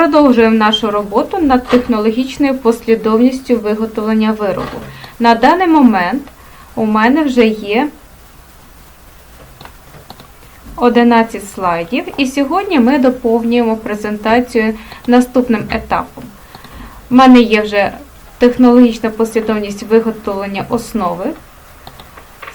Продовжуємо нашу роботу над технологічною послідовністю виготовлення виробу. На даний момент у мене вже є 11 слайдів, і сьогодні ми доповнюємо презентацію наступним етапом. У мене є вже технологічна послідовність виготовлення основи.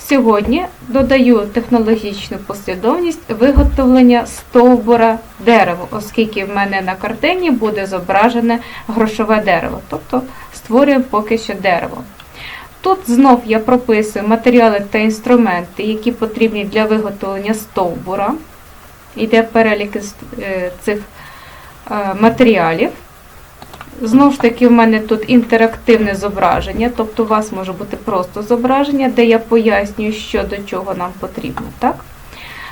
Сьогодні додаю технологічну послідовність виготовлення стовбура дерева, оскільки в мене на картині буде зображене грошове дерево, тобто створюємо поки що дерево. Тут знов я прописую матеріали та інструменти, які потрібні для виготовлення стовбура. Йде перелік е, цих е, матеріалів. Знову ж таки, в мене тут інтерактивне зображення, тобто у вас може бути просто зображення, де я пояснюю, що до чого нам потрібно. Так?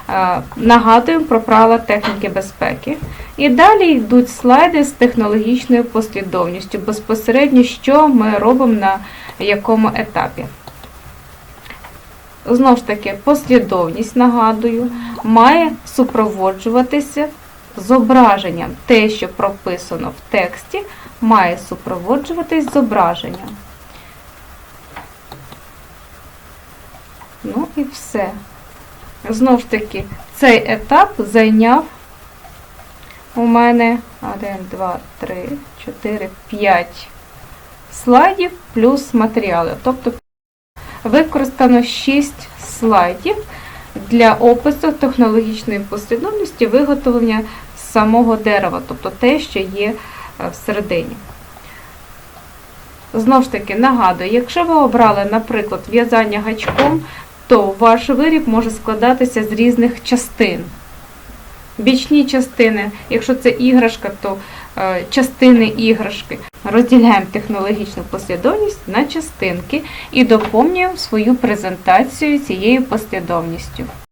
Е, Нагадуємо про правила техніки безпеки. І далі йдуть слайди з технологічною послідовністю, безпосередньо, що ми робимо на якому етапі. Знову ж таки, послідовність, нагадую, має супроводжуватися зображенням. Те, що прописано в тексті, має супроводжуватись зображенням. Ну і все. Знову ж таки, цей етап зайняв у мене 1, 2, 3, 4, 5 слайдів плюс матеріали. Тобто використано 6 слайдів для опису технологічної послідовності виготовлення самого дерева, тобто те, що є е, всередині. Знову ж таки, нагадую, якщо ви обрали, наприклад, в'язання гачком, то ваш виріб може складатися з різних частин. Бічні частини, якщо це іграшка, то частини іграшки. Розділяємо технологічну послідовність на частинки і доповнюємо свою презентацію цією послідовністю.